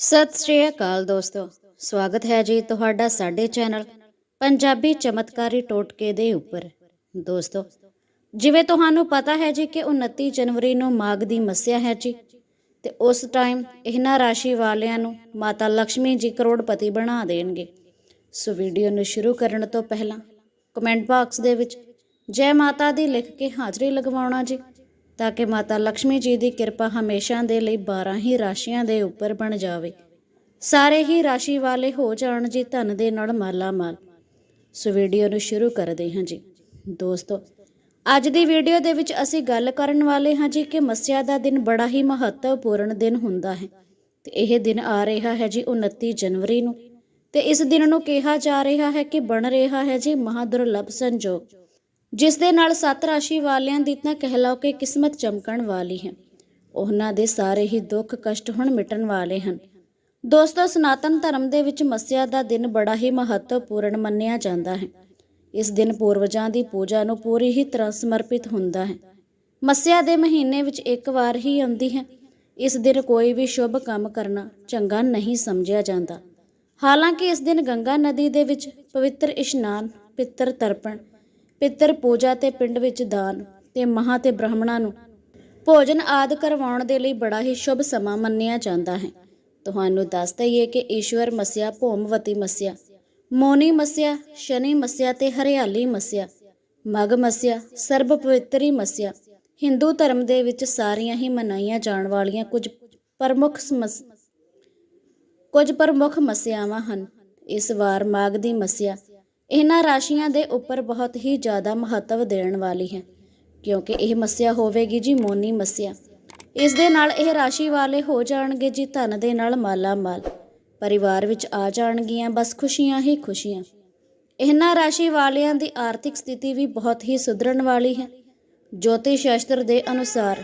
ਸਤਿ ਸ਼੍ਰੀ ਅਕਾਲ ਦੋਸਤੋ। ਸਵਾਗਤ ਹੈ ਜੀ ਤੁਹਾਡਾ ਸਾਡੇ ਚੈਨਲ ਪੰਜਾਬੀ ਚਮਤਕਾਰੀ ਟੋਟਕੇ ਦੇ ਉੱਪਰ। ਦੋਸਤੋ, ਜਿਵੇਂ ਤੁਹਾਨੂੰ ਪਤਾ ਹੈ ਜੀ ਕਿ 29 ਜਨਵਰੀ ਨੂੰ ਮਾਘ ਦੀ ਮੱਸਿਆ ਹੈ ਜੀ, ਤੇ ਉਸ ਟਾਈਮ ਇਹਨਾਂ ਰਾਸ਼ੀ ਵਾਲਿਆਂ ਨੂੰ ਮਾਤਾ ਲక్ష్ਮੀ ਜੀ ਕਰੋੜਪਤੀ ਬਣਾ ਦੇਣਗੇ। ਸੋ ਵੀਡੀਓ ਨੂੰ ਸ਼ੁਰੂ ਕਰਨ ਤੋਂ ਪਹਿਲਾਂ ਕਮੈਂਟ ਬਾਕਸ ਦੇ ਵਿੱਚ ਜੈ ਮਾਤਾ ਦੀ ਲਿਖ ਕੇ ਹਾਜ਼ਰੀ ਲਗਵਾਉਣਾ ਜੀ। ਤਾਂ ਕਿ ਮਾਤਾ ਲక్ష్ਮੀ ਜੀ ਦੀ ਕਿਰਪਾ ਹਮੇਸ਼ਾ ਦੇ ਲਈ 12 ਹੀ ਰਾਸ਼ੀਆਂ ਦੇ ਉੱਪਰ ਬਣ ਜਾਵੇ। ਸਾਰੇ ਹੀ ਰਾਸ਼ੀ ਵਾਲੇ ਹੋ ਜਾਣ ਜੀ ਧਨ ਦੇ ਨਾਲ ਮਾਲਾ ਮਾਲ ਸੋ ਵੀਡੀਓ ਨੂੰ ਸ਼ੁਰੂ ਕਰਦੇ ਹਾਂ ਜੀ। ਦੋਸਤੋ, ਅੱਜ ਦੀ ਵੀਡੀਓ ਦੇ ਵਿੱਚ ਅਸੀਂ ਗੱਲ ਕਰਨ ਵਾਲੇ ਹਾਂ ਜੀ ਕਿ ਮੱਸਿਆ ਦਾ ਦਿਨ ਬੜਾ ਹੀ ਮਹੱਤਵਪੂਰਨ ਦਿਨ ਹੁੰਦਾ ਹੈ। ਤੇ ਇਹ ਦਿਨ ਆ ਰਿਹਾ ਹੈ ਜੀ 29 ਜਨਵਰੀ ਨੂੰ। ਤੇ ਇਸ ਦਿਨ ਨੂੰ ਕਿਹਾ ਜਾ ਰਿਹਾ ਹੈ ਕਿ ਬਣ ਰਿਹਾ ਹੈ ਜੀ ਮਹਾਦੁਰਲਭ ਸੰਜੋਗ। ਜਿਸ ਦੇ ਨਾਲ ਸੱਤ ਰਾਸ਼ੀ ਵਾਲਿਆਂ ਦੀ ਤਾਂ ਕਹਿ ਲਓ ਕਿ ਕਿਸਮਤ ਚਮਕਣ ਵਾਲੀ ਹੈ। ਉਹਨਾਂ ਦੇ ਸਾਰੇ ਹੀ ਦੁੱਖ ਕਸ਼ਟ ਹੁਣ ਮਿਟਣ ਵਾਲੇ ਹਨ। ਦੋਸਤੋ, ਸਨਾਤਨ ਧਰਮ ਦੇ ਵਿੱਚ ਮੱਸਿਆ ਦਾ ਦਿਨ ਬੜਾ ਹੀ ਮਹੱਤਵਪੂਰਨ ਮੰਨਿਆ ਜਾਂਦਾ ਹੈ। ਇਸ ਦਿਨ ਪੂਰਵਜਾਂ ਦੀ ਪੂਜਾ ਨੂੰ ਪੂਰੀ ਹੀ ਤਰ੍ਹਾਂ ਸਮਰਪਿਤ ਹੁੰਦਾ ਹੈ। ਮੱਸਿਆ ਦੇ ਮਹੀਨੇ ਵਿੱਚ ਇੱਕ ਵਾਰ ਹੀ ਆਉਂਦੀ ਹੈ। ਇਸ ਦਿਨ ਕੋਈ ਵੀ ਸ਼ੁਭ ਕੰਮ ਕਰਨਾ ਚੰਗਾ ਨਹੀਂ ਸਮਝਿਆ ਜਾਂਦਾ। ਹਾਲਾਂਕਿ ਇਸ ਦਿਨ ਗੰਗਾ ਨਦੀ ਦੇ ਵਿੱਚ ਪਵਿੱਤਰ ਇਸ਼ਨਾਨ, ਪਿੱਤਰ ਤਰਪਣ ਪਿੱਤਰ ਪੂਜਾ ਤੇ ਪਿੰਡ ਵਿੱਚ ਦਾਨ ਤੇ ਮਹਾਂ ਤੇ ਬ੍ਰਾਹਮਣਾਂ ਨੂੰ। ਭੋਜਨ ਆਦ ਕਰਵਾਉਣ ਦੇ ਲਈ ਬੜਾ ਹੀ ਸ਼ੁਭ ਸਮਾਂ ਮੰਨਿਆ ਜਾਂਦਾ ਹੈ। ਤੁਹਾਨੂੰ ਦੱਸ ਦਈਏ ਕਿ ਈਸ਼ਵਰ ਮਸਿਆ, ਭੌਮਵਤੀ ਮਸਿਆ, ਮੋਨੀ ਮਸਿਆ, ਸ਼ਨੀ ਮਸਿਆ ਤੇ ਹਰਿਆਲੀ ਮਸਿਆ ਮਗ ਮਸਿਆ, ਸਰਬ ਪਵਿੱਤਰੀ ਮਸਿਆ, ਹਿੰਦੂ ਧਰਮ ਦੇ ਵਿੱਚ ਸਾਰੀਆਂ ਹੀ ਮਨਾਈਆਂ ਜਾਣ ਵਾਲੀਆਂ ਕੁਝ ਪ੍ਰਮੁੱਖ ਸਮਸ- ਕੁਝ ਪ੍ਰਮੁੱਖ ਮਸਿਆਵਾਂ ਹਨ। ਇਸ ਵਾਰ ਮਾਘ ਦੀ ਮਸਿਆ ਇਹਨਾਂ ਰਾਸ਼ੀਆਂ ਦੇ ਉੱਪਰ ਬਹੁਤ ਹੀ ਜ਼ਿਆਦਾ ਮਹੱਤਵ ਦੇਣ ਵਾਲੀ ਹੈ, ਕਿਉਂਕਿ ਇਹ ਮੱਸਿਆ ਹੋਵੇਗੀ ਜੀ, ਮੋਨੀ ਮੱਸਿਆ। ਇਸ ਦੇ ਨਾਲ ਇਹ ਰਾਸ਼ੀ ਵਾਲੇ ਹੋ ਜਾਣਗੇ ਜੀ ਧਨ ਦੇ ਨਾਲ ਮਾਲਾ ਮਾਲ ਪਰਿਵਾਰ ਵਿੱਚ ਆ ਜਾਣਗੀਆਂ, ਬਸ ਖੁਸ਼ੀਆਂ ਹੀ ਖੁਸ਼ੀਆਂ। ਇਹਨਾਂ ਰਾਸ਼ੀ ਵਾਲਿਆਂ ਦੀ ਆਰਥਿਕ ਸਥਿਤੀ ਵੀ ਬਹੁਤ ਹੀ ਸੁਧਰਨ ਵਾਲੀ ਹੈ। ਜੋਤਿਸ਼ ਸ਼ਾਸਤਰ ਦੇ ਅਨੁਸਾਰ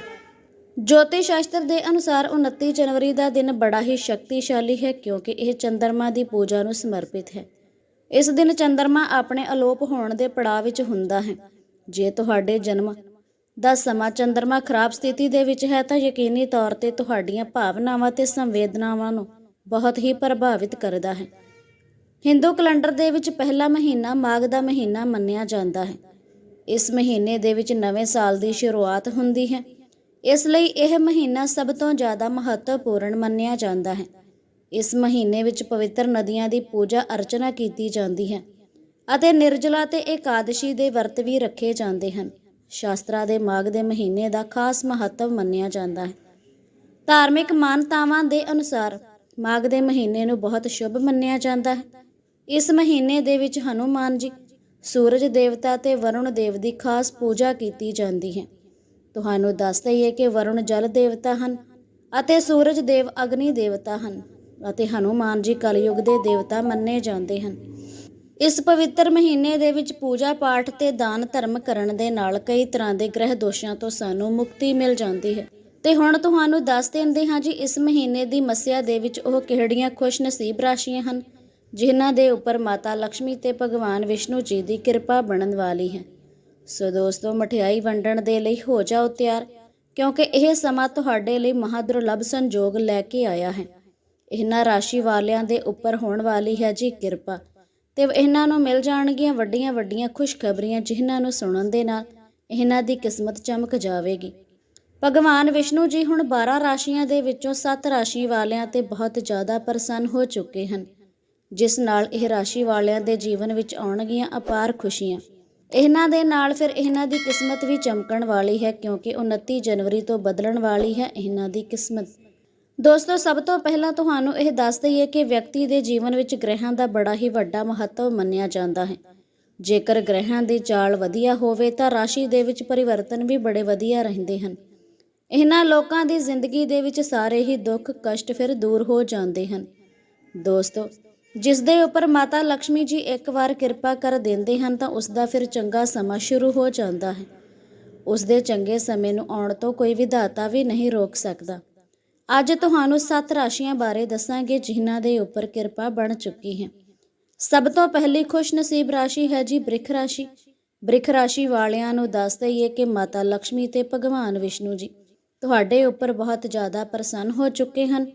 ਜੋਤਿਸ਼ ਸ਼ਾਸਤਰ ਦੇ ਅਨੁਸਾਰ 29 ਜਨਵਰੀ ਦਾ ਦਿਨ ਬੜਾ ਹੀ ਸ਼ਕਤੀਸ਼ਾਲੀ ਹੈ, ਕਿਉਂਕਿ ਇਹ ਚੰਦਰਮਾ ਦੀ ਪੂਜਾ ਨੂੰ ਸਮਰਪਿਤ ਹੈ। ਇਸ ਦਿਨ ਚੰਦਰਮਾ ਆਪਣੇ ਅਲੋਪ ਹੋਣ ਦੇ ਪੜਾਅ ਵਿੱਚ ਹੁੰਦਾ ਹੈ। ਜੇ ਤੁਹਾਡੇ ਜਨਮ ਦਾ ਸਮਾਂ ਚੰਦਰਮਾ ਖਰਾਬ ਸਥਿਤੀ ਦੇ ਵਿੱਚ ਹੈ ਤਾਂ ਯਕੀਨੀ ਤੌਰ ਤੇ ਤੁਹਾਡੀਆਂ ਭਾਵਨਾਵਾਂ ਤੇ ਸੰਵੇਦਨਾਵਾਂ ਨੂੰ ਬਹੁਤ ਹੀ ਪ੍ਰਭਾਵਿਤ ਕਰਦਾ ਹੈ। ਹਿੰਦੂ ਕੈਲੰਡਰ ਦੇ ਵਿੱਚ ਪਹਿਲਾ ਮਹੀਨਾ ਮਾਘ ਦਾ ਮਹੀਨਾ ਮੰਨਿਆ ਜਾਂਦਾ ਹੈ। ਇਸ ਮਹੀਨੇ ਦੇ ਵਿੱਚ ਨਵੇਂ ਸਾਲ ਦੀ ਸ਼ੁਰੂਆਤ ਹੁੰਦੀ ਹੈ। ਇਸ ਲਈ ਇਹ ਮਹੀਨਾ ਸਭ ਤੋਂ ਜ਼ਿਆਦਾ ਮਹੱਤਵਪੂਰਨ ਮੰਨਿਆ ਜਾਂਦਾ ਹੈ। ਇਸ ਮਹੀਨੇ ਵਿੱਚ ਪਵਿੱਤਰ ਨਦੀਆਂ ਦੀ ਪੂਜਾ ਅਰਚਨਾ ਕੀਤੀ ਜਾਂਦੀ ਹੈ ਅਤੇ ਨਿਰਜਲਾ ਤੇ ਇਕਾਦਸ਼ੀ ਦੇ ਵਰਤ ਵੀ ਰੱਖੇ ਜਾਂਦੇ ਹਨ। ਸ਼ਾਸਤਰਾਂ ਦੇ ਮਾਘ ਦੇ ਮਹੀਨੇ ਦਾ ਖਾਸ ਮਹੱਤਵ ਮੰਨਿਆ ਜਾਂਦਾ ਹੈ। ਧਾਰਮਿਕ ਮਾਨਤਾਵਾਂ ਦੇ ਅਨੁਸਾਰ ਮਾਘ ਦੇ ਮਹੀਨੇ ਨੂੰ ਬਹੁਤ ਸ਼ੁਭ ਮੰਨਿਆ ਜਾਂਦਾ ਹੈ। ਇਸ ਮਹੀਨੇ ਦੇ ਵਿੱਚ ਹਨੂਮਾਨ ਜੀ, ਸੂਰਜ ਦੇਵਤਾ ਤੇ ਵਰੁਣ ਦੇਵ ਦੀ ਖਾਸ ਪੂਜਾ ਕੀਤੀ ਜਾਂਦੀ ਹੈ। ਤੁਹਾਨੂੰ ਦੱਸ ਦਈਏ ਕਿ ਵਰੁਣ ਜਲ ਦੇਵਤਾ ਹਨ ਅਤੇ ਸੂਰਜ ਦੇਵ ਅਗਨੀ ਦੇਵਤਾ ਹਨ। ਅਤੇ ਹਨੂਮਾਨ ਜੀ ਕਲਯੁਗ ਦੇ ਦੇਵਤਾ ਮੰਨੇ ਜਾਂਦੇ ਹਨ। ਇਸ ਪਵਿੱਤਰ ਮਹੀਨੇ ਦੇ ਵਿੱਚ ਪੂਜਾ ਪਾਠ ਤੇ ਦਾਨ ਧਰਮ ਕਰਨ ਦੇ ਨਾਲ ਕਈ ਤਰ੍ਹਾਂ ਦੇ ਗ੍ਰਹਿ ਦੋਸ਼ਾਂ ਤੋਂ ਸਾਨੂੰ ਮੁਕਤੀ ਮਿਲ ਜਾਂਦੀ ਹੈ। ਤੇ ਹੁਣ ਤੁਹਾਨੂੰ ਦੱਸ ਦਿੰਦੇ ਹਾਂ ਜੀ, ਇਸ ਮਹੀਨੇ ਦੀ ਮੱਸਿਆ ਦੇ ਵਿੱਚ ਉਹ ਕਿਹੜੀਆਂ ਖੁਸ਼ ਨਸੀਬ ਰਾਸ਼ੀਆਂ ਹਨ, ਜਿਨ੍ਹਾਂ ਦੇ ਉੱਪਰ ਮਾਤਾ ਲక్ష్ਮੀ ਤੇ ਭਗਵਾਨ ਵਿਸ਼ਨੂੰ ਜੀ ਦੀ ਕਿਰਪਾ ਬਣਨ ਵਾਲੀ ਹੈ। ਸੋ ਦੋਸਤੋ, ਮਠਿਆਈ ਵੰਡਣ ਦੇ ਲਈ ਹੋ ਜਾਓ ਤਿਆਰ, ਕਿਉਂਕਿ ਇਹ ਸਮਾਂ ਤੁਹਾਡੇ ਲਈ ਮਹਾਦੁਰਲਭ ਸੰਜੋਗ ਲੈ ਕੇ ਆਇਆ ਹੈ। ਇਹਨਾਂ ਰਾਸ਼ੀ ਵਾਲਿਆਂ ਦੇ ਉੱਪਰ ਹੋਣ ਵਾਲੀ ਹੈ ਜੀ ਕਿਰਪਾ। ਤੇ ਇਹਨਾਂ ਨੂੰ ਮਿਲ ਜਾਣਗੀਆਂ ਵੱਡੀਆਂ ਵੱਡੀਆਂ ਖੁਸ਼ਖਬਰੀਆਂ ਜਿਨ੍ਹਾਂ ਨੂੰ ਸੁਣਨ ਦੇ ਨਾਲ ਇਹਨਾਂ ਦੀ ਕਿਸਮਤ ਚਮਕ ਜਾਵੇਗੀ। ਭਗਵਾਨ ਵਿਸ਼ਨੂੰ ਜੀ ਹੁਣ 12 ਰਾਸ਼ੀਆਂ ਦੇ ਵਿੱਚੋਂ 7 ਰਾਸ਼ੀ ਵਾਲਿਆਂ ਤੇ ਬਹੁਤ ਜ਼ਿਆਦਾ ਪ੍ਰਸੰਨ ਹੋ ਚੁੱਕੇ ਹਨ, ਜਿਸ ਨਾਲ ਇਹ ਰਾਸ਼ੀ ਵਾਲਿਆਂ ਦੇ ਜੀਵਨ ਵਿੱਚ ਆਉਣਗੀਆਂ ਅਪਾਰ ਖੁਸ਼ੀਆਂ। ਇਹਨਾਂ ਦੇ ਨਾਲ ਫਿਰ ਇਹਨਾਂ ਦੀ ਕਿਸਮਤ ਵੀ ਚਮਕਣ ਵਾਲੀ ਹੈ ਕਿਉਂਕਿ 29 ਜਨਵਰੀ ਤੋਂ ਬਦਲਣ ਵਾਲੀ ਹੈ ਇਹਨਾਂ ਦੀ ਕਿਸਮਤ। ਦੋਸਤੋ, ਸਭ ਤੋਂ ਪਹਿਲਾਂ ਤੁਹਾਨੂੰ ਇਹ ਦੱਸ ਦਈਏ ਕਿ ਵਿਅਕਤੀ ਦੇ ਜੀਵਨ ਵਿੱਚ ਗ੍ਰਹਿਾਂ ਦਾ ਬੜਾ ਹੀ ਵੱਡਾ ਮਹੱਤਵ ਮੰਨਿਆ ਜਾਂਦਾ ਹੈ। ਜੇਕਰ ਗ੍ਰਹਿਾਂ ਦੀ ਚਾਲ ਵਧੀਆ ਹੋਵੇ ਤਾਂ ਰਾਸ਼ੀ ਦੇ ਵਿੱਚ ਪਰਿਵਰਤਨ ਵੀ ਬੜੇ ਵਧੀਆ ਰਹਿੰਦੇ ਹਨ। ਇਹਨਾਂ ਲੋਕਾਂ ਦੀ ਜ਼ਿੰਦਗੀ ਦੇ ਵਿੱਚ ਸਾਰੇ ਹੀ ਦੁੱਖ, ਕਸ਼ਟ ਫਿਰ ਦੂਰ ਹੋ ਜਾਂਦੇ ਹਨ। ਦੋਸਤੋ, ਜਿਸ ਦੇ ਉੱਪਰ ਮਾਤਾ ਲక్ష్ਮੀ ਜੀ ਇੱਕ ਵਾਰ ਕਿਰਪਾ ਕਰ ਦਿੰਦੇ ਹਨ ਤਾਂ ਉਸ ਦਾ ਫਿਰ ਚੰਗਾ ਸਮਾਂ ਸ਼ੁਰੂ ਹੋ ਜਾਂਦਾ ਹੈ। ਉਸ ਦੇ ਚੰਗੇ ਸਮੇਂ ਨੂੰ ਆਉਣ ਤੋਂ ਕੋਈ ਵਿਧਾਤਾ ਵੀ ਨਹੀਂ ਰੋਕ ਸਕਦਾ। ਅੱਜ ਤੁਹਾਨੂੰ ਸੱਤ ਰਾਸ਼ੀਆਂ ਬਾਰੇ ਦੱਸਾਂਗੇ, ਜਿਨ੍ਹਾਂ ਦੇ ਉੱਪਰ ਕਿਰਪਾ ਬਣ ਚੁੱਕੀ ਹੈ। ਸਭ ਤੋਂ ਪਹਿਲੀ ਖੁਸ਼ ਨਸੀਬ ਰਾਸ਼ੀ ਹੈ ਜੀ ਬ੍ਰਿਖ ਰਾਸ਼ੀ। ਬ੍ਰਿਖ ਰਾਸ਼ੀ ਵਾਲਿਆਂ ਨੂੰ ਦੱਸ ਦਈਏ ਕਿ ਮਾਤਾ ਲక్ష్ਮੀ ਤੇ ਭਗਵਾਨ ਵਿਸ਼ਨੂੰ ਜੀ, ਤੁਹਾਡੇ ਉੱਪਰ ਬਹੁਤ ਜ਼ਿਆਦਾ ਪ੍ਰਸੰਨ ਹੋ ਚੁੱਕੇ ਹਨ।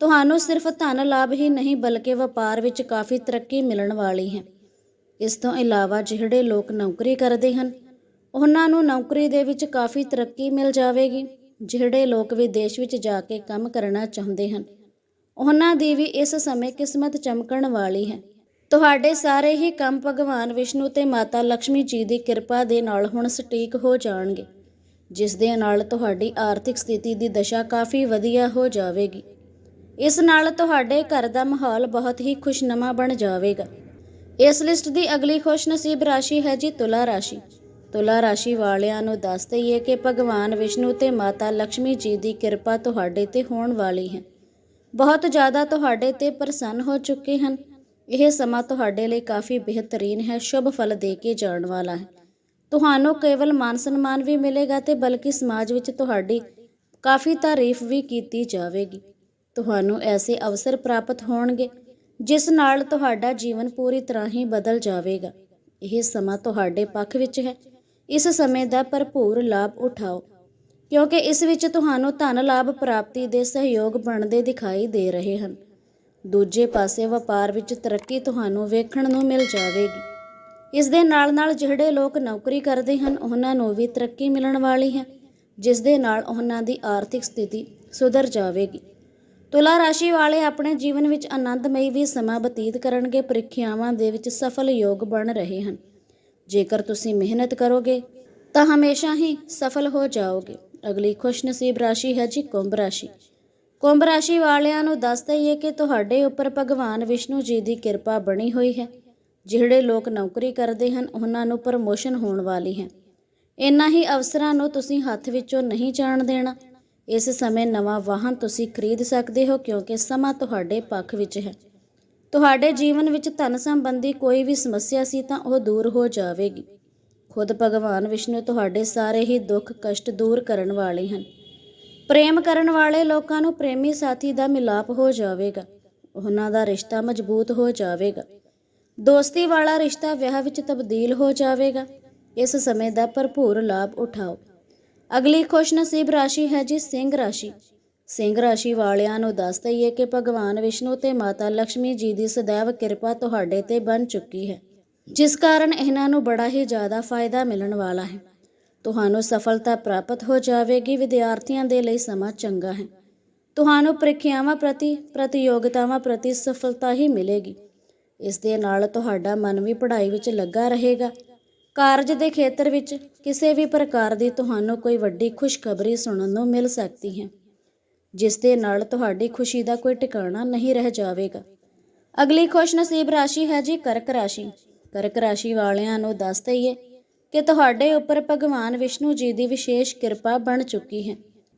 ਤੁਹਾਨੂੰ ਸਿਰਫ ਧਨ ਲਾਭ ਹੀ ਨਹੀਂ, ਬਲਕਿ ਵਪਾਰ ਵਿੱਚ ਕਾਫੀ ਤਰੱਕੀ ਮਿਲਣ ਵਾਲੀ ਹੈ। ਇਸ ਤੋਂ ਇਲਾਵਾ ਜਿਹੜੇ ਲੋਕ ਨੌਕਰੀ ਕਰਦੇ ਹਨ, ਉਹਨਾਂ ਨੂੰ ਨੌਕਰੀ ਦੇ ਵਿੱਚ ਕਾਫੀ ਤਰੱਕੀ ਮਿਲ ਜਾਵੇਗੀ। ਜਿਹੜੇ ਲੋਕ ਵਿਦੇਸ਼ ਵਿੱਚ ਜਾ ਕੇ ਕੰਮ ਕਰਨਾ ਚਾਹੁੰਦੇ ਹਨ, ਉਹਨਾਂ ਦੀ ਵੀ ਇਸ ਸਮੇਂ ਕਿਸਮਤ ਚਮਕਣ ਵਾਲੀ ਹੈ। ਤੁਹਾਡੇ ਸਾਰੇ ਹੀ ਕੰਮ ਭਗਵਾਨ ਵਿਸ਼ਨੂੰ ਤੇ ਮਾਤਾ ਲక్ష్ਮੀ ਜੀ ਦੀ ਕਿਰਪਾ ਦੇ ਨਾਲ ਹੁਣ ਸਟੀਕ ਹੋ ਜਾਣਗੇ, ਜਿਸ ਦੇ ਨਾਲ ਤੁਹਾਡੀ ਆਰਥਿਕ ਸਥਿਤੀ ਦੀ ਦਸ਼ਾ ਕਾਫੀ ਵਧੀਆ ਹੋ ਜਾਵੇਗੀ। ਇਸ ਨਾਲ ਤੁਹਾਡੇ ਘਰ ਦਾ ਮਾਹੌਲ ਬਹੁਤ ਹੀ ਖੁਸ਼ਨਮਾ ਬਣ ਜਾਵੇਗਾ। ਇਸ ਲਿਸਟ ਦੀ ਅਗਲੀ ਖੁਸ਼ਨਸੀਬ ਰਾਸ਼ੀ ਹੈ ਜੀ ਤੁਲਾ ਰਾਸ਼ੀ। ਤੁਲਾ ਰਾਸ਼ੀ ਵਾਲਿਆਂ ਨੂੰ ਦੱਸ ਦਈਏ ਕਿ ਭਗਵਾਨ ਵਿਸ਼ਨੂੰ ਤੇ ਮਾਤਾ ਲక్ష్ਮੀ ਜੀ ਦੀ ਕਿਰਪਾ ਤੁਹਾਡੇ ਤੇ ਹੋਣ ਵਾਲੀ ਹੈ। ਬਹੁਤ ਜ਼ਿਆਦਾ ਤੁਹਾਡੇ ਤੇ ਪ੍ਰਸੰਨ ਹੋ ਚੁੱਕੇ ਹਨ। ਇਹ ਸਮਾਂ ਤੁਹਾਡੇ ਲਈ ਕਾਫੀ ਬਿਹਤਰੀਨ ਹੈ, ਸ਼ੁਭ ਫਲ ਦੇ ਕੇ ਜਾਣ ਵਾਲਾ ਹੈ। ਤੁਹਾਨੂੰ ਕੇਵਲ ਮਾਨ ਸਨਮਾਨ ਵੀ ਮਿਲੇਗਾ ਤੇ ਬਲਕਿ ਸਮਾਜ ਵਿੱਚ ਤੁਹਾਡੀ ਕਾਫੀ ਤਾਰੀਫ ਵੀ ਕੀਤੀ ਜਾਵੇਗੀ। ਤੁਹਾਨੂੰ ਐਸੇ ਅਵਸਰ ਪ੍ਰਾਪਤ ਹੋਣਗੇ ਜਿਸ ਨਾਲ ਤੁਹਾਡਾ ਜੀਵਨ ਪੂਰੀ ਤਰ੍ਹਾਂ ਹੀ ਬਦਲ ਜਾਵੇਗਾ। ਇਹ ਸਮਾਂ ਤੁਹਾਡੇ ਪੱਖ ਵਿੱਚ ਹੈ। ਇਸ ਸਮੇਂ ਦਾ ਭਰਪੂਰ ਲਾਭ ਉਠਾਓ, ਕਿਉਂਕਿ ਇਸ ਵਿੱਚ ਤੁਹਾਨੂੰ ਧਨ ਲਾਭ ਪ੍ਰਾਪਤੀ ਦੇ ਸਹਿਯੋਗ ਬਣਦੇ ਦਿਖਾਈ ਦੇ ਰਹੇ ਹਨ। ਦੂਜੇ ਪਾਸੇ ਵਪਾਰ ਵਿੱਚ ਤਰੱਕੀ ਤੁਹਾਨੂੰ ਵੇਖਣ ਨੂੰ ਮਿਲ ਜਾਵੇਗੀ। ਇਸ ਦੇ ਨਾਲ-ਨਾਲ ਜਿਹੜੇ ਲੋਕ ਨੌਕਰੀ ਕਰਦੇ ਹਨ, ਉਹਨਾਂ ਨੂੰ ਵੀ ਤਰੱਕੀ ਮਿਲਣ ਵਾਲੀ ਹੈ, ਜਿਸ ਦੇ ਨਾਲ ਉਹਨਾਂ ਦੀ ਆਰਥਿਕ ਸਥਿਤੀ ਸੁਧਰ ਜਾਵੇਗੀ। ਤੁਲਾ ਰਾਸ਼ੀ ਵਾਲੇ ਆਪਣੇ ਜੀਵਨ ਵਿੱਚ ਆਨੰਦਮਈ ਵੀ ਸਮਾਂ ਬਤੀਤ ਕਰਨਗੇ, ਪ੍ਰੀਖਿਆਵਾਂ ਦੇ ਵਿੱਚ ਸਫਲ ਯੋਗ ਬਣ ਰਹੇ ਹਨ। ਜੇਕਰ ਤੁਸੀਂ ਮਿਹਨਤ ਕਰੋਗੇ, ਤਾਂ ਹਮੇਸ਼ਾ ਹੀ ਸਫਲ ਹੋ ਜਾਓਗੇ। ਅਗਲੀ ਖੁਸ਼ਨਸੀਬ ਰਾਸ਼ੀ ਹੈ ਜੀ ਕੁੰਭ ਰਾਸ਼ੀ। ਕੁੰਭ ਰਾਸ਼ੀ ਵਾਲਿਆਂ ਨੂੰ ਦੱਸ ਦਈਏ ਕਿ ਤੁਹਾਡੇ ਉੱਪਰ ਭਗਵਾਨ ਵਿਸ਼ਨੂੰ ਜੀ ਦੀ ਕਿਰਪਾ ਬਣੀ ਹੋਈ ਹੈ। ਜਿਹੜੇ ਲੋਕ ਨੌਕਰੀ ਕਰਦੇ ਹਨ, ਉਹਨਾਂ ਨੂੰ ਪ੍ਰਮੋਸ਼ਨ ਹੋਣ ਵਾਲੀ ਹੈ। ਇਨ੍ਹਾਂ ਹੀ ਅਵਸਰਾਂ ਨੂੰ ਤੁਸੀਂ ਹੱਥ ਵਿੱਚੋਂ ਨਹੀਂ ਜਾਣ ਦੇਣਾ। ਇਸ ਸਮੇਂ ਨਵਾਂ ਵਾਹਨ ਤੁਸੀਂ ਖਰੀਦ ਸਕਦੇ ਹੋ, ਕਿਉਂਕਿ ਸਮਾਂ ਤੁਹਾਡੇ ਪੱਖ ਵਿੱਚ ਹੈ। ਤੁਹਾਡੇ ਜੀਵਨ ਵਿੱਚ ਧਨ ਸੰਬੰਧੀ ਕੋਈ ਵੀ ਸਮੱਸਿਆ ਸੀ ਤਾਂ ਉਹ ਦੂਰ ਹੋ ਜਾਵੇਗੀ। ਖੁਦ ਭਗਵਾਨ ਵਿਸ਼ਨੂੰ ਤੁਹਾਡੇ ਸਾਰੇ ਹੀ ਦੁੱਖ, ਕਸ਼ਟ ਦੂਰ ਕਰਨ ਵਾਲੇ ਹਨ। ਪ੍ਰੇਮ ਕਰਨ ਵਾਲੇ ਲੋਕਾਂ ਨੂੰ ਪ੍ਰੇਮੀ ਸਾਥੀ ਦਾ ਮਿਲਾਪ ਹੋ ਜਾਵੇਗਾ। ਉਹਨਾਂ ਦਾ ਰਿਸ਼ਤਾ ਮਜ਼ਬੂਤ ਹੋ ਜਾਵੇਗਾ। ਦੋਸਤੀ ਵਾਲਾ ਰਿਸ਼ਤਾ ਵਿਆਹ ਵਿੱਚ ਤਬਦੀਲ ਹੋ ਜਾਵੇਗਾ। ਇਸ ਸਮੇਂ ਦਾ ਭਰਪੂਰ ਲਾਭ ਉਠਾਓ। ਅਗਲੀ ਖੁਸ਼ਨਸੀਬ ਰਾਸ਼ੀ ਹੈ ਜੀ ਸਿੰਘ ਰਾਸ਼ੀ। ਸਿੰਘ ਰਾਸ਼ੀ ਵਾਲਿਆਂ ਨੂੰ ਦੱਸ ਦਈਏ ਕਿ ਭਗਵਾਨ ਵਿਸ਼ਨੂੰ ਤੇ ਮਾਤਾ ਲక్ష్ਮੀ ਜੀ ਦੀ ਸदैव ਕਿਰਪਾ ਤੁਹਾਡੇ ਤੇ ਬਣ ਚੁੱਕੀ ਹੈ। ਜਿਸ ਕਾਰਨ ਇਹਨਾਂ ਨੂੰ ਬੜਾ ਹੀ ਜ਼ਿਆਦਾ ਫਾਇਦਾ ਮਿਲਣ ਵਾਲਾ ਹੈ। ਤੁਹਾਨੂੰ ਸਫਲਤਾ ਪ੍ਰਾਪਤ ਹੋ ਜਾਵੇਗੀ, ਵਿਦਿਆਰਥੀਆਂ ਦੇ ਲਈ ਸਮਾਂ ਚੰਗਾ ਹੈ। ਤੁਹਾਨੂੰ ਪ੍ਰੀਖਿਆਵਾਂ ਪ੍ਰਤੀ, ਪ੍ਰਤੀਯੋਗਤਾਵਾਂ ਪ੍ਰਤੀ ਸਫਲਤਾ ਹੀ ਮਿਲੇਗੀ। ਇਸ ਦੇ ਨਾਲ ਤੁਹਾਡਾ ਮਨ ਵੀ ਪੜ੍ਹਾਈ ਵਿੱਚ ਲੱਗਾ ਰਹੇਗਾ। ਕਾਰਜ ਦੇ ਖੇਤਰ ਵਿੱਚ ਕਿਸੇ ਵੀ ਪ੍ਰਕਾਰ ਦੀ ਤੁਹਾਨੂੰ ਕੋਈ ਵੱਡੀ ਖੁਸ਼ਖਬਰੀ ਸੁਣਨ ਨੂੰ ਮਿਲ ਸਕਦੀ ਹੈ। ਜਿਸ ਦੇ ਨਾਲ ਤੁਹਾਡੀ ਖੁਸ਼ੀ ਦਾ ਕੋਈ ਟਿਕਾਣਾ ਨਹੀਂ ਰਹਿ ਜਾਵੇਗਾ। ਅਗਲੀ ਖੁਸ਼ਨਸੀਬ ਰਾਸ਼ੀ ਹੈ ਜੀ ਕਰਕ ਰਾਸ਼ੀ। ਕਰਕ ਰਾਸ਼ੀ ਵਾਲਿਆਂ ਨੂੰ ਦੱਸ ਦਈਏ ਕਿ ਤੁਹਾਡੇ ਉੱਪਰ ਭਗਵਾਨ ਵਿਸ਼ਨੂੰ ਜੀ ਦੀ ਵਿਸ਼ੇਸ਼ ਕਿਰਪਾ ਬਣ ਚੁੱਕੀ ਹੈ,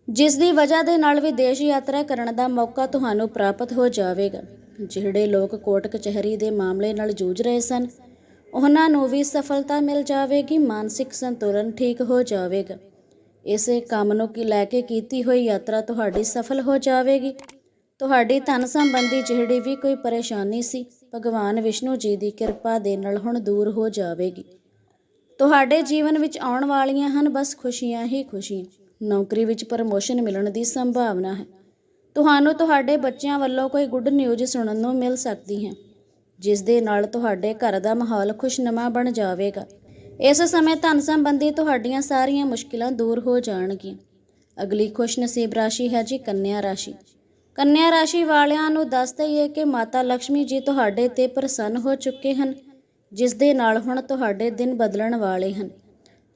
ਜਿਸ ਦੀ ਵਜ੍ਹਾ ਦੇ ਨਾਲ ਵਿਦੇਸ਼ ਯਾਤਰਾ ਕਰਨ ਦਾ ਮੌਕਾ ਤੁਹਾਨੂੰ ਪ੍ਰਾਪਤ ਹੋ ਜਾਵੇਗਾ। ਜਿਹੜੇ ਲੋਕ ਕੋਰਟ ਕਚਹਿਰੀ ਦੇ ਮਾਮਲੇ ਨਾਲ ਜੂਝ ਰਹੇ ਸਨ, ਉਹਨਾਂ ਨੂੰ ਵੀ ਸਫਲਤਾ ਮਿਲ ਜਾਵੇਗੀ, ਮਾਨਸਿਕ ਸੰਤੁਲਨ ਠੀਕ ਹੋ ਜਾਵੇਗਾ। ਇਸੇ ਕੰਮ ਨੂੰ ਕੀ ਲੈ ਕੇ ਕੀਤੀ ਹੋਈ ਯਾਤਰਾ ਤੁਹਾਡੀ ਸਫਲ ਹੋ ਜਾਵੇਗੀ। ਤੁਹਾਡੀ ਧਨ ਸੰਬੰਧੀ ਜਿਹੜੀ ਵੀ ਕੋਈ ਪਰੇਸ਼ਾਨੀ ਸੀ, ਭਗਵਾਨ ਵਿਸ਼ਨੂੰ ਜੀ ਦੀ ਕਿਰਪਾ ਦੇ ਨਾਲ ਹੁਣ ਦੂਰ ਹੋ ਜਾਵੇਗੀ। ਤੁਹਾਡੇ ਜੀਵਨ ਵਿੱਚ ਆਉਣ ਵਾਲੀਆਂ ਹਨ ਬਸ ਖੁਸ਼ੀਆਂ ਹੀ ਖੁਸ਼ੀਆਂ। ਨੌਕਰੀ ਵਿੱਚ ਪ੍ਰਮੋਸ਼ਨ ਮਿਲਣ ਦੀ ਸੰਭਾਵਨਾ ਹੈ। ਤੁਹਾਨੂੰ ਤੁਹਾਡੇ ਬੱਚਿਆਂ ਵੱਲੋਂ ਕੋਈ ਗੁੱਡ ਨਿਊਜ਼ ਸੁਣਨ ਨੂੰ ਮਿਲ ਸਕਦੀ ਹੈ, ਜਿਸ ਦੇ ਨਾਲ ਤੁਹਾਡੇ ਘਰ ਦਾ ਮਾਹੌਲ ਖੁਸ਼ਨਮਾ ਬਣ ਜਾਵੇਗਾ। ਇਸ ਸਮੇਂ ਧਨ ਸੰਬੰਧੀ ਤੁਹਾਡੀਆਂ ਸਾਰੀਆਂ ਮੁਸ਼ਕਿਲਾਂ ਦੂਰ ਹੋ ਜਾਣਗੀਆਂ। ਅਗਲੀ ਖੁਸ਼ਨਸੀਬ ਰਾਸ਼ੀ ਹੈ ਜੀ ਕੰਨਿਆ ਰਾਸ਼ੀ। ਕੰਨਿਆ ਰਾਸ਼ੀ ਵਾਲਿਆਂ ਨੂੰ ਦੱਸ ਦਈਏ ਕਿ ਮਾਤਾ ਲక్ష్ਮੀ ਜੀ ਤੁਹਾਡੇ ਤੇ ਪ੍ਰਸੰਨ ਹੋ ਚੁੱਕੇ ਹਨ, ਜਿਸ ਦੇ ਨਾਲ ਹੁਣ ਤੁਹਾਡੇ ਦਿਨ ਬਦਲਣ ਵਾਲੇ ਹਨ।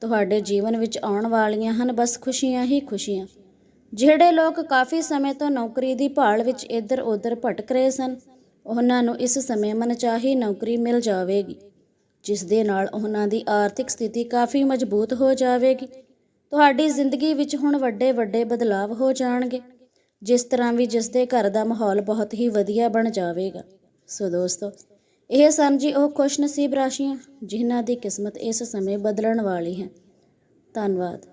ਤੁਹਾਡੇ ਜੀਵਨ ਵਿੱਚ ਆਉਣ ਵਾਲੀਆਂ ਹਨ ਬਸ ਖੁਸ਼ੀਆਂ ਹੀ ਖੁਸ਼ੀਆਂ। ਜਿਹੜੇ ਲੋਕ ਕਾਫੀ ਸਮੇਂ ਤੋਂ ਨੌਕਰੀ ਦੀ ਭਾਲ ਵਿੱਚ ਇੱਧਰ-ਉੱਧਰ ਭਟਕ ਰਹੇ ਸਨ, ਉਹਨਾਂ ਨੂੰ ਇਸ ਸਮੇਂ ਮਨਚਾਹੀ ਨੌਕਰੀ ਮਿਲ ਜਾਵੇਗੀ। ਜਿਸ ਦੇ ਨਾਲ ਉਹਨਾਂ ਦੀ ਆਰਥਿਕ ਸਥਿਤੀ ਕਾਫੀ ਮਜ਼ਬੂਤ ਹੋ ਜਾਵੇਗੀ। ਤੁਹਾਡੀ ਜ਼ਿੰਦਗੀ ਵਿੱਚ ਹੁਣ ਵੱਡੇ ਵੱਡੇ ਬਦਲਾਵ ਹੋ ਜਾਣਗੇ। ਜਿਸ ਤਰ੍ਹਾਂ ਵੀ ਜਿਸ ਦੇ ਘਰ ਦਾ ਮਾਹੌਲ ਬਹੁਤ ਹੀ ਵਧੀਆ ਬਣ ਜਾਵੇਗਾ। ਸੋ ਦੋਸਤੋ, ਇਹ ਸਨ ਜੀ ਉਹ ਖੁਸ਼ਨਸੀਬ ਰਾਸ਼ੀਆਂ ਜਿਨ੍ਹਾਂ ਦੀ ਕਿਸਮਤ ਇਸ ਸਮੇਂ ਬਦਲਣ ਵਾਲੀ ਹੈ। ਧੰਨਵਾਦ।